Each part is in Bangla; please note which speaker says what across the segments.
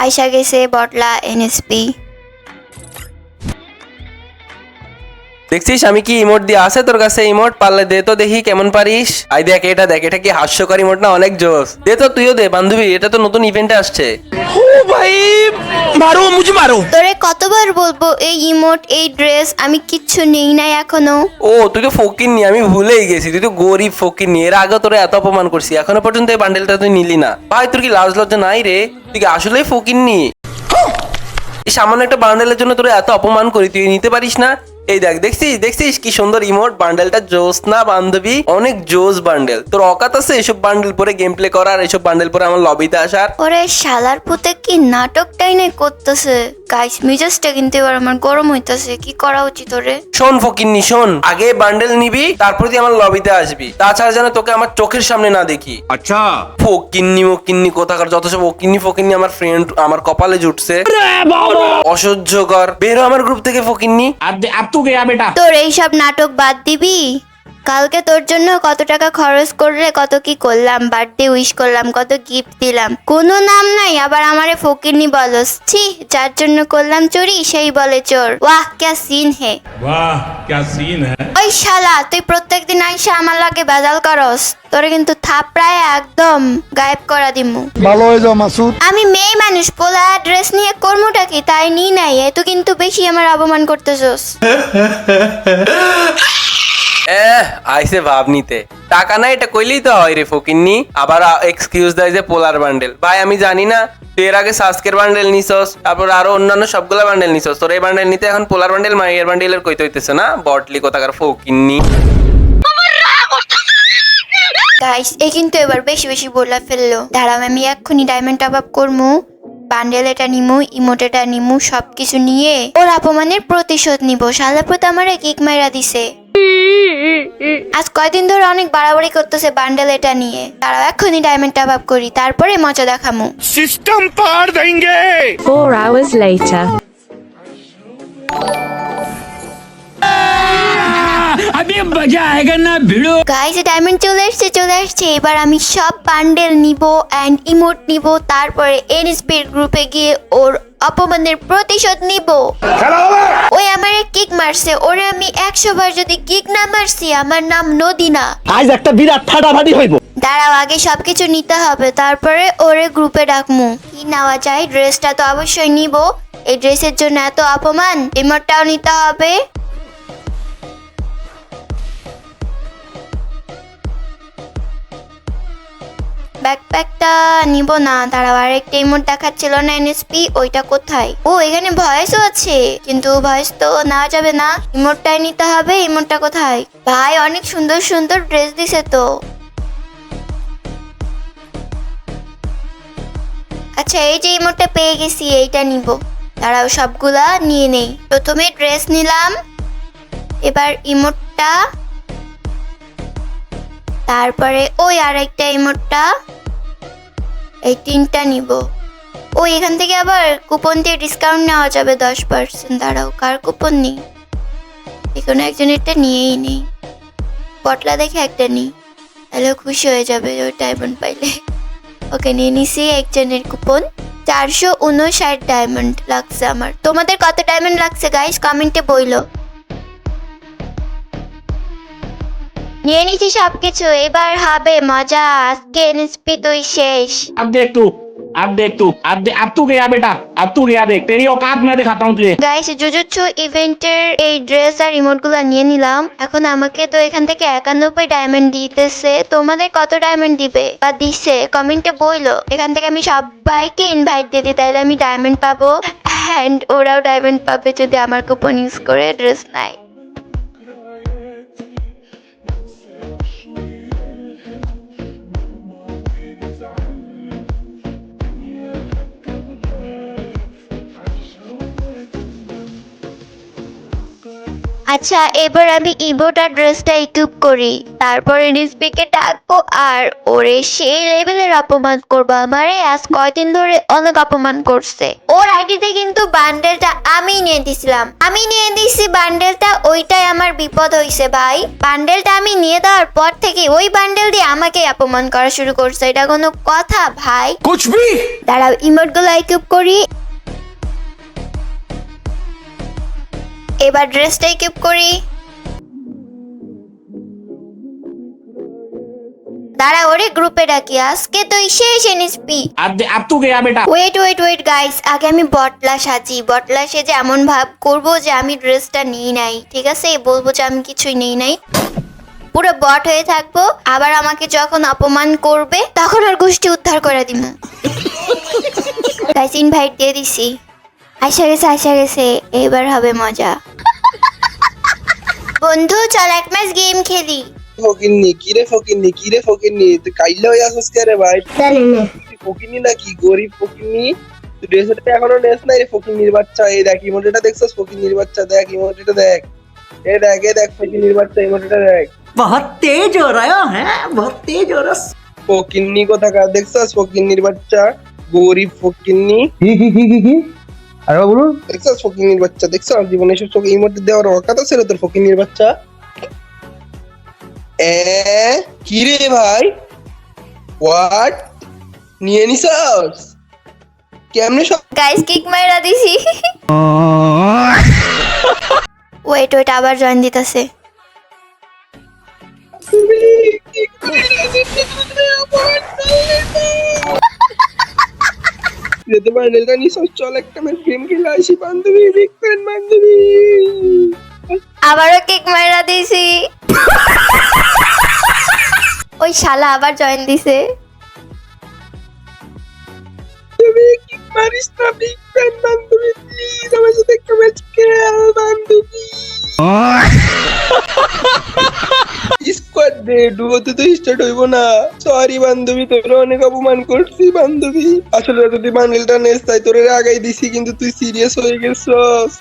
Speaker 1: আইসা গেছে বটলা এনএসপি।
Speaker 2: দেখছিস আমি কি ইমোট দিয়ে আছে তোর কাছে ইমোট পারলে দে তো দেখি কেমন পারিস। আই দেখ এটা দেখ এটা কি হাস্যকর ইমোট না অনেক জোস। দে তো তুইও দে বান্ধবী এটা তো নতুন ইভেন্টে আসছে।
Speaker 3: ও ভাই মারো মুঝে মারো।
Speaker 1: তোরে কতবার বলব এই ইমোট এই ড্রেস আমি কিচ্ছু নেই নাই এখনও।
Speaker 2: ও তুই তো ফকির নি আমি ভুলেই গেছি তুই তো গরিব ফকির নি এর আগে তোরে এত অপমান করছি এখনও পর্যন্ত এই বান্ডেলটা তুই নিলি না। ভাই তোর কি লাজ লজ্জা নাই রে? তুই কি আসলেই ফকির নি? এই সামান্য একটা বান্ডেলের জন্য তোরে এত অপমান করি তুই নিতে পারিস না? এই দেখ দেখছিস দেখছিস কি সুন্দর ইমোট বান্ডেলটা জোস না বান্ধবী অনেক জোস বান্ডেল তোর অকাত আছে এসব বান্ডেল পরে গেম প্লে করার এসব বান্ডেল পরে আমার লবিতে আসার?
Speaker 1: ওরে শালার পুতে কি নাটকটাই নাই করতেছে? গাইস মিজাজটা কিন্তু এবার আমার গরম হইতাছে কি করা উচিত ওরে?
Speaker 2: শোন ফকিন্নি শোন। আগে বান্ডেল নিবি তারপর তুই আমার লবিতে আসবি। তাছাড়া যেন তোকে আমার চোখের সামনে না দেখি।
Speaker 4: আচ্ছা।
Speaker 2: ফকিন্নি মকিন্নি কোথাকার যত সব ওকিন্নি ফকিন্নি আমার ফ্রেন্ড আমার কপালে জুটছে। অসহ্যকর। বেরো আমার গ্রুপ থেকে ফকিন্নি।
Speaker 4: আর আপ তো गया बेटा
Speaker 1: তোর এইসব নাটক বাদ দিবি কালকে তোর জন্য কত টাকা খরচ করলে কত কি করলাম বার্থডে উইশ করলাম কত গিফট দিলাম। কোনো নাম নাই আবার আমারে ফকিরনি বলস। ছি যার জন্য করলাম চুরি সেই বলে চোর। ওয়াহ ক্যা সিন হে।
Speaker 4: ওয়াহ ক্যা সিন হে।
Speaker 1: ওই শালা তুই প্রত্যেকদিন আইসা আমার লাগে বাজাল করস। তোরে কিন্তু থাপড়ায় একদম গায়েব করা দিমু।
Speaker 5: ভালো হয়ে যাও মাসুদ।
Speaker 1: আমি মেয়ে মানুষ পোলা ড্রেস নিয়ে কর্মটা কি? তাই নি নাই এ তো কিন্তু বেশি আমার অপমান করতেছস।
Speaker 2: এহ আইসে ভাব নিতে। টাকা না এটা কইলেই তো হয় রে আবার এক্সকিউজ দেয় যে পোলার বান্ডেল ভাই, আমি জানি না, তুই এর আগে বান্ডেল নিছস, তারপর আরও অন্যান্য সবগুলা বান্ডেল নিছস। তোর এই বান্ডেল নিতে এখন পোলার বান্ডেল কইতে হইতেছে না? বটলি কোথাকার
Speaker 1: গাইস এই কিন্তু এবার বেশি বেশি বলে ফেলল। দাঁড়াও, আমি এক্ষুনি ডায়মন্ড টপ আপ বান্ডেল এটা নিমু ইমোট এটা নিমু, সবকিছু নিয়ে। ওর অপমানের প্রতিশোধ নিব। সালাপুত আমারে কিক মাইরা দিছে। আজ কয়দিন ধরে অনেক বাড়াবাড়ি করতেছে বান্ডেল এটা নিয়ে। তারাও এক্ষুনি ডায়মন্ড টপ করি তারপরে মজা দেখামু।
Speaker 4: সিস্টেম পার দেঙ্গে
Speaker 6: 4 hours later.
Speaker 1: গাইজ ডায়মন্ড চলে আসছে চলে আসছে এবার আমি সব বান্ডেল নিব অ্যান্ড ইমোট নিব তারপরে এনএসপির গ্রুপে গিয়ে ওর অপমানের প্রতিশোধ নিব। খেলা হবে! ওই আমার এক কিক মারছে ওরে আমি একশো বার যদি কিক না মারছি আমার নাম নদিনা।
Speaker 5: আজ একটা বিরাট ফাটাফাটি হইব।
Speaker 1: দাঁড়াও আগে সবকিছু নিতে হবে তারপরে ওরে গ্রুপে ডাকমু। কি নেওয়া যায়? ড্রেসটা তো অবশ্যই নিব। এই ড্রেসের জন্য এত অপমান ইমোটটাও নিতে হবে। ব্যাকপ্যাকটা নিব না। দাঁড়াও আর একটা ইমোট দেখাচ্ছিল না এনএসপি, ওইটা কোথায়? ও, এখানে ভয়েসও আছে, কিন্তু ভয়েস তো নেওয়া যাবে না। ইমোটটাই নিতে হবে ইমোটটা কোথায়? ভাই, অনেক সুন্দর সুন্দর ড্রেস দিছে তো। আচ্ছা এই যে ইমোটটা পেয়ে গেছি, এইটা নিব। দাঁড়াও, সবগুলা নিয়ে নেই। প্রথমে ড্রেস নিলাম, এবার ইমোটটা তারপরে ওই আরেকটা ইমোটটা এই তিনটা নিব। ও, এখান থেকে আবার কুপন দিয়ে ডিসকাউন্ট নেওয়া যাবে দশ পার্সেন্ট দাঁড়াও, কার কুপন নেই? এখানে একজনেরটা নিয়েই নেই। পটলা দেখে একটা নিই তাহলে খুশি হয়ে যাবে ওই ডায়মন্ড পাইলে। ওকে নিয়ে নিছি একজনের কুপন চারশো উনষাট ডায়মন্ড লাগছে আমার। তোমাদের কত ডায়মন্ড লাগছে গাইস কমেন্টে বইলো। নিয়ে নিছি সবকিছু এবার হবে মজা আজকে এনএসপি তুই শেষ
Speaker 4: अब देख तू अब देख तू अब दे, अब तू गया बेटा अब तू गया देख तेरी औकात मैं दिखाता हूँ तुझे
Speaker 1: গাইস জুজুৎসু ইভেন্টের এই ড্রেস আর রিমোটগুলো নিয়ে নিলাম এখন আমাকে তো এখান থেকে একানব্বই ডায়মন্ড দিতেছে তোমাদের কত ডায়মন্ড দিবে বা দিছে কমেন্টে বইলো এখান থেকে আমি সবাইকে ইনভাইট দিয়ে দিই তাহলে আমি ডায়মন্ড পাবো অ্যান্ড ওরাও ডায়মন্ড পাবে যদি আমার কুপন ইউজ করে ড্রেস নেয় আচ্ছা এবার আমি ইভোটার ড্রেসটা ইকুইপ করি। তারপরে রিসপিকে ডাকবো আর ওরে সেই লেভেলের অপমান করব। আমারে আজ কয়দিন ধরে অনেক অপমান করছে। ওর আইডিতে কিন্তু বান্ডেলটা আমি নিয়ে দিছিলাম। আমি নিয়ে দিছি বান্ডেলটা ওইটাই আমার বিপদ হইছে ভাই। বান্ডেলটা আমি নিয়ে দেওয়ার পর থেকে ওই বান্ডেল দিয়ে আমাকে অপমান করা শুরু করছে। এটা কোনো কথা ভাই? দাঁড়াও ইমোটগুলো ইকুইপ করি। এবার ড্রেসটা ইকুইপ করি দাঁড়া ওরে গ্রুপে ডাকি আজকে তো শেষ এনএসপি
Speaker 4: अब दे- अब तू गया बेटा
Speaker 1: ওয়েট ওয়েট ওয়েট গাইস আগে আমি বটলা সাজি বটলা সেজে এমন ভাব করব যে আমি ড্রেসটা নিই নাই ঠিক আছে বলবো যে আমি কিছুই নেই নাই পুরো বট হয়ে থাকবো আবার আমাকে যখন অপমান করবে তখন ওর গোষ্ঠী উদ্ধার করে দিব গাইস ইনভাইট দিয়ে দিছি আইসা গেছে আইসা গেছে এইবার হবে মজা। বন্ধু চল এক ম্যাচ গেম খেলি।
Speaker 7: ফকিন্নি কিরে ফকিন্নি কিরে ফকিন্নি? তুই কাইলা হয়ে আসিস কে রে ভাই? জানি না। ফকিন্নি নাকি? গরিব ফকিন্নি। তুই ড্রেসটা এখনও নেস নাই রে ফকিন্নির বাচ্চা। এই দেখ ইমোটিটা দেখছস ফকিন্নির বাচ্চা? দেখ ইমোটিটা দেখ। এ দেখ এ দেখ ফকিন্নির বাচ্চা ইমোটিটা দেখ।
Speaker 8: বহুত তেজ হো রহা হ্যাঁ বহুত তেজ হো রস
Speaker 7: ফকিন্নি কোথাকার? দেখছস ফকিন্নির বাচ্চা? গরিব ফকিন্নি।
Speaker 5: কি কি কি কি? আরে বলুন
Speaker 7: দেখছস ফকিন্নির বাচ্চা দেখছস জীবনে এসব চোখে ইমোটি দেওয়ার অকাত ছিল তোর ফকিন্নির বাচ্চা। এ কি রে ভাই? হোয়াট নিয়ে নিছস? কেমনে সব
Speaker 1: গাইস কিক মাইরা দিছি। ওয়েট ওয়েট আবার জয়েন দিতেছে।
Speaker 7: যেতে পারে নেলটা নিছস চল একটা ম্যাচ গেম খেলে আসি বান্ধবী বিগ ফ্যান বান্ধবী।
Speaker 1: আবারও কিক মাইরা দিছি ওই শালা আবার জয়েন দিছে।
Speaker 7: তুমি কি পারিস না বিগ ফ্যান বান্ধবী প্লিজ আমার সাথে একটা ম্যাচ খেল বান্ধবী। স্কোয়াড দে ডুবোতে তো স্টার্ট হইব না। সরি বান্ধবী তোর অনেক অপমান করছি বান্ধবী। আসলে যদি বান্ডেলটা নেস তাই তোর আগাই দিছি কিন্তু তুই সিরিয়াস হয়ে গেছস।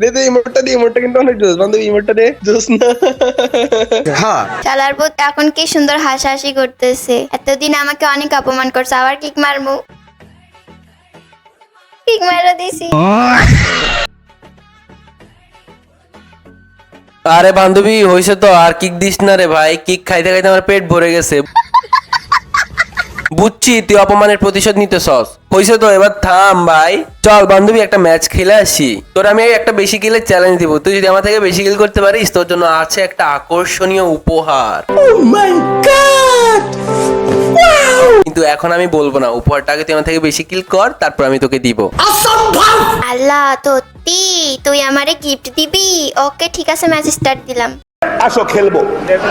Speaker 7: দে দে ইমোটটা দে ইমোটটা কিন্তু অনেক জোস বান্ধবী ইমোটটা দে জোস না।
Speaker 1: শালার পুত এখন কি সুন্দর হাসাহাসি করতেছে। এতদিন আমাকে অনেক অপমান করছে আবার কিক মারমু। কিক মারা দিছি।
Speaker 2: আরে বান্ধবী হয়েছে তো, আর কিক দিস না রে ভাই। কিক খাইতে খাইতে আমার পেট ভরে গেছে। বুঝছি তুই অপমানের প্রতিশোধ নিতে সস হয়েছে তো এবার থাম ভাই। চল বান্ধবী একটা ম্যাচ খেলে আসি। তোর আমি একটা বেশি কিলে চ্যালেঞ্জ দিব। তুই যদি আমার থেকে বেশি কিল করতে পারিস তোর জন্য আছে একটা আকর্ষণীয় উপহার। কিন্তু এখন আমি বলব না উপহারটাকে তুই আমার থেকে বেশি কিল কর তারপর আমি তোকে দিব।
Speaker 1: আল্লাহ সত্যি তুই আমারে গিফট দিবি? ওকে ঠিক আছে ম্যাচ স্টার্ট দিলাম।
Speaker 3: আসো, খেলব।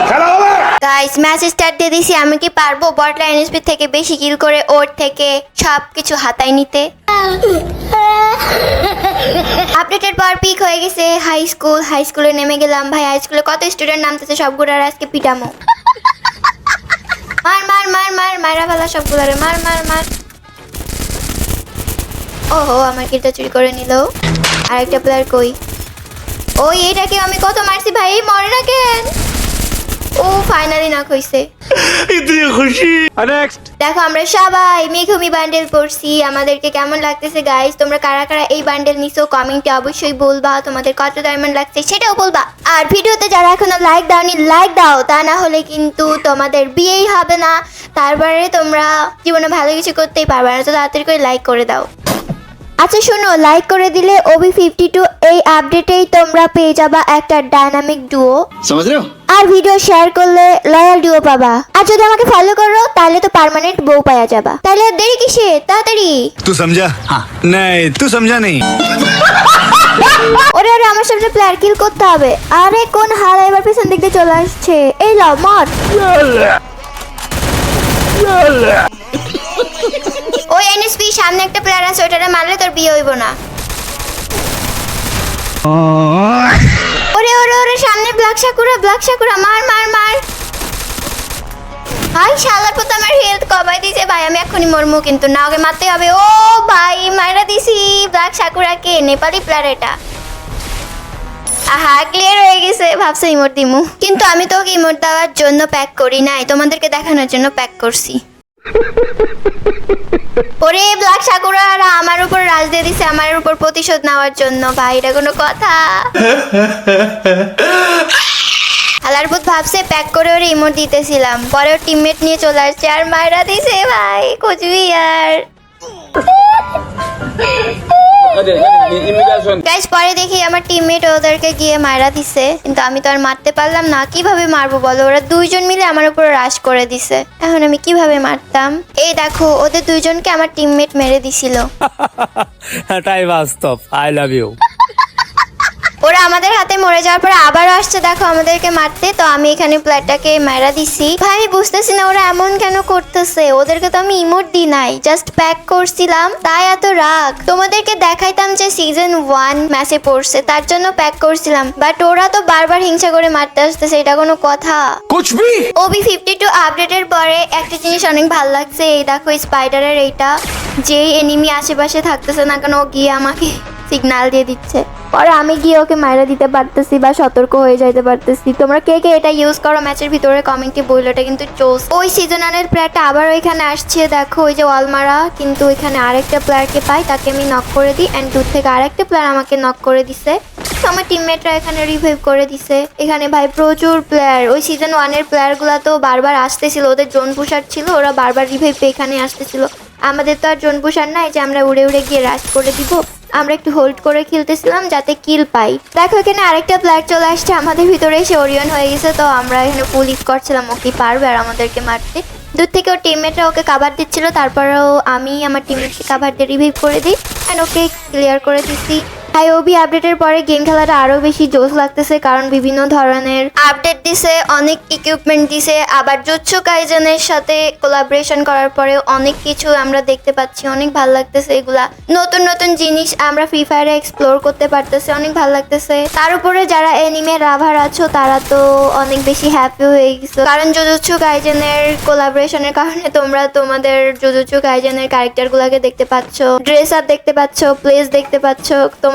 Speaker 3: খেলা হবে?
Speaker 1: গাইস ম্যাচ স্টার্ট দিয়ে দিছি। আমি কি পারব? বটলা এনএসপি থেকে বেশি কিল করে ওর থেকে সব কিছু হাতায় নিতে। আপডেটের পর পিক হয়ে গেছে। হাই স্কুল হাই স্কুলে নেমে গেলাম। ভাই হাই স্কুলে কত স্টুডেন্ট নামতেছে সবগুলোর আজকে পিটামো। মার মার মার মার, মারা ফেলা সবগুলোরে। মার মার মার। ওহো, আমার কিটা চুরি করে নিল। আরেকটা প্লেয়ার কই? ওই এটাকে আমি কত মারছি ভাই? মরে না কেন? ও ফাইনালি না নক হইছে
Speaker 3: নেক্সট
Speaker 1: দেখো আমরা সবাই মেঘমি বান্ডেল করছি আমাদেরকে কেমন লাগতেছে গাইস তোমরা কারা কারা এই বান্ডেল নিছো কমেন্টে অবশ্যই বলবা। তোমাদের কত ডায়মন্ড লাগছে সেটাও বলবা। আর ভিডিওতে যারা এখনও লাইক দাওনি লাইক দাও। তা না হলে কিন্তু তোমাদের বিয়েই হবে না। তারপরে তোমরা জীবনে ভালো কিছু করতেই পারবে না তো তাড়াতাড়ি করে লাইক করে দাও। আচ্ছা শোনো লাইক করে দিলে ওবি ফিফটি টু এই আপডেটেই তোমরা পেয়ে যাবা একটা ডাইনামিক ডুও আর ভিডিও শেয়ার করলে লয়াল ডুও পাবা আর যদি আমাকে ফলো করো তাহলে তো পার্মানেন্ট বউ পাওয়া যাবা তাহলে আর দেরি কিসে তাড়াতাড়ি
Speaker 9: तू समझा हाँ नहीं तू समझा नहीं
Speaker 1: ওরে ওরে আমার সামনে প্লেয়ার কিল করতে হবে আরে কোন হালা এবার পেছন দিক দিয়ে চলে আসছে এই লাও মর ওই এনএসপি সামনে একটা প্লেয়ার আছে ওটারে মারলে তোর বিয়ে হইব না ওরে ওরে ওরে, সামনে ব্ল্যাক সাকুরা ব্ল্যাক সাকুরা, মার মার মার। ভাই শালার পর আমার হেলথ কমাই দিছে ভাই, আমি এখনই মরমু কিন্তু, না ওকে মারতে হবে। ও ভাই, মাইরা দিছি ব্ল্যাক সাকুরাকে, নেপালি প্লেয়ার এটা। আহা ক্লিয়ার হয়ে গেছে, ভাবছ ইমোট দিমু। কিন্তু আমি তো ওকে ইমোট দেওয়ার জন্য প্যাক করি নাই, তোমাদেরকে দেখানোর জন্য প্যাক করছি। ওরে, ব্ল্যাক সাকুরারা, আমার উপর রাজ দিয়ে দিছে আমার উপর প্রতিশোধ নেওয়ার জন্য। ভাই, এটা কোনো কথা? আলারপুত ভাবছে প্যাক করে ওর ইমোট দিতেছিলাম। পরে ওর টিমমেট নিয়ে চলে আসছে আর মায়েরা দিছে, ভাই কোচবিহার গাইস পরে দেখি আমার টিমমেট ওদেরকে গিয়ে মারা দিছে। কিন্তু আমি তো আর মারতে পারলাম না। কীভাবে মারবো বলো? ওরা দুইজন মিলে আমার উপর রাশ করে দিছে। এখন আমি কীভাবে মারতাম? এই দেখো ওদের দুইজনকে আমার টিমমেট মেরে দিছিল।
Speaker 10: এটাই বাস্তব। আই লাভ ইউ
Speaker 1: ওরা আমাদের হাতে মরে যাওয়ার পরে আবারও আসছে দেখো আমাদেরকে মারতে। তো আমি এখানে প্ল্যাটটাকে মারা দিছি। ভাই আমি বুঝতেছি না ওরা এমন কেন করতেছে। ওদেরকে তো আমি ইমোট দি নাই জাস্ট প্যাক করছিলাম। তাই এত রাগ। তোমাদেরকে দেখাইতাম যে সিজন ওয়ান ম্যাচে পড়ছে তার জন্য প্যাক করছিলাম। বাট ওরা তো বারবার হিংসা করে মারতে আসতেছে এটা কোনো কথা। ওবি ফিফটি টু আপডেটের পরে একটা জিনিস অনেক ভালো লাগছে এই দেখো স্পাইডারের এইটা। যে এনিমি আশেপাশে থাকতেছে না কেন ও গিয়ে আমাকে সিগন্যাল দিয়ে দিচ্ছে। পরে আমি গিয়ে ওকে মাইরা দিতে পারতেছি বা সতর্ক হয়ে যাইতে পারতেছি। তোমরা কে কে এটা ইউজ করো ম্যাচের ভিতরে কমেন্টে বলল এটা কিন্তু চোস ওই সিজনালের প্লেয়ারটা আবার ওইখানে আসছে, দেখো ওই যে ওয়ালমারা, কিন্তু ওইখানে আরেকটা প্লেয়ারকে পাই, তাকে আমি নক করে দিই অ্যান্ড দূর থেকে আরেকটা প্লেয়ার আমাকে নক করে দিছে। আমার টিমমেটরা এখানে রিভাইভ করে দিছে। এখানে ভাই প্রচুর প্লেয়ার ওই সিজন ওয়ানের প্লেয়ারগুলো তো বারবার আসতেছিল, ওদের জোন পুষার ছিল, ওরা বারবার রিভাইভ এখানে আসতেছিল। আমাদের তো আর জোন পুষার নাই যে আমরা উড়ে উড়ে গিয়ে রাশ করে দিব। আমরা একটু হোল্ড করে খেলতেছিলাম যাতে কিল পাই। দেখো, এখানে আরেকটা প্লেয়ার চলে আসছে। আমাদের ভিতরে এসে ওরিয়ন হয়ে গেছে। তো আমরা এখানে পুলিশ করছিলাম, ও কি পারবে আর আমাদেরকে মারতে। দূর থেকে ওর টিমমেটরা ওকে কাভার দিচ্ছিল। তারপরেও আমি আমার টিমমেটকে কাভার দিয়ে রিভিভ করে দিই। অ্যান্ড ওকে ক্লিয়ার করে দিচ্ছি। হাই ওবি আপডেটের পরে গেম খেলাটা আরও বেশি জোশ লাগতেছে, কারণ বিভিন্ন ধরনের আপডেট দিছে, অনেক ইকুইপমেন্ট দিছে, আবার জুৎসু কাইজনের সাথে কোলাবরেশন করার পরে অনেক কিছু আমরা দেখতে পাচ্ছি, অনেক ভালো লাগতেছে এগুলা। নতুন নতুন জিনিস আমরা ফ্রি ফায়ারে এক্সপ্লোর করতে পারতেছি, অনেক ভালো লাগতেছে। তার উপরে যারা এনিমে রাভার আছো, তারা তো অনেক বেশি হ্যাপি হয়ে গেছে। কারণ জুজুৎসু কাইজেনের কোলাবরেশনের কারণে তোমরা তোমাদের জুজুৎসু কাইজেনের ক্যারেক্টারগুলোকে দেখতে পাচ্ছ ড্রেস আপ দেখতে পাচ্ছ প্লেস দেখতে পাচ্ছ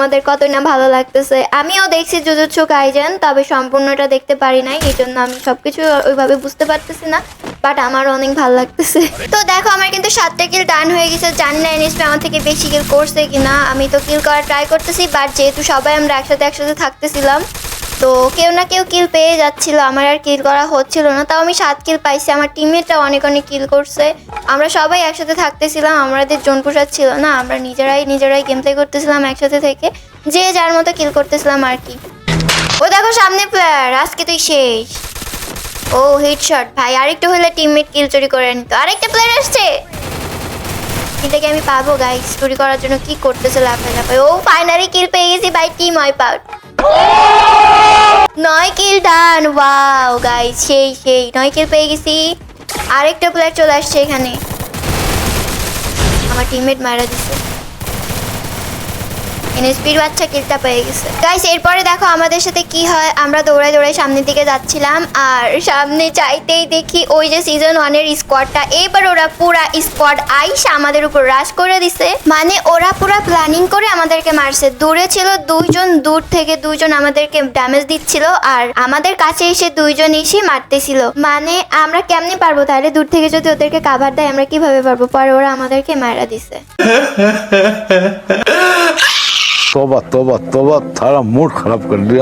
Speaker 1: তোমাদের কতই না ভালো লাগতেছে। আমিও দেখছি জুজুৎসু কাইজেন, তবে সম্পূর্ণটা দেখতে পারি নাই এই জন্য আমি সবকিছু ওইভাবে বুঝতে পারতেছি না বাট আমার অনেক ভালো লাগতেছে। তো দেখো, আমার কিন্তু সাতটা কিল ডান হয়ে গেছে, জানি না এনএসপি আমার থেকে বেশি কিল করছে কিনা, আমি তো কিল করার ট্রাই করতেছি বাট যেহেতু সবাই আমরা একসাথে একসাথে থাকতেছিলাম তো কেউ না কেউ কিল পেয়ে যাচ্ছিল। আমার আর কিল করা হচ্ছিল না। তাও আমি সাত কিল পাইছি। আমার টিমমেটরা অনেক অনেক কিল করছে। আমরা সবাই একসাথে থাকতেছিলাম। আমাদের জোন পোষার ছিল না। আমরা নিজেরাই নিজেরাই গেম প্লে করতেছিলাম একসাথে থেকে। যে যার মতো কিল করতেছিলাম আর কি। ও দেখো সামনে প্লেয়ার আজকে তুই শেষ। ও হেডশট ভাই, আরেকটু হলে টিমমেট কিল চুরি করে নিত। আরেকটা প্লেয়ার আসছে। এটাকে আমি পাবো গাইস চুরি করার জন্য কি করতেছে লাফায় লাফায়। ও ফাইনালি কিল পেয়ে গেছি। বাই টিম ওয়াইপ আউট নয় কিল ডান ওয়াও গাইস সেই সেই, নয় কিল পেয়ে গেছি। আরেকটা প্লেয়ার চলে আসছে এখানে। আমার টিমমেট মারা দিছে। এনএসপির বাচ্চা কিলটা পেয়ে গেছে। গাইস এরপরে দেখো আমাদের সাথে কি হয়। আমরা দৌড়াই দৌড়াই সামনের দিকে যাচ্ছিলাম আর সামনে চাইতেই দেখি ওই যে সিজন ওয়ানের স্কোয়াডটা এবার ওরা পুরা স্কোয়াড আইসা আমাদের উপর রাশ করে দিছে। মানে ওরা পুরা প্ল্যানিং করে আমাদেরকে মারছে। দূরে ছিল দুইজন, দূর থেকে দুইজন আমাদেরকে ড্যামেজ দিচ্ছিল আর আমাদের কাছে এসে দুইজন এসে মারতেছিল। মানে আমরা কেমনে পারব? তাহলে দূর থেকে যদি ওদেরকে কাভার দেয়, আমরা কীভাবে পারব? পরে ওরা আমাদেরকে মারা দিছে।
Speaker 3: तोबा तोबा तोबा थारा मूड खराब कर दिया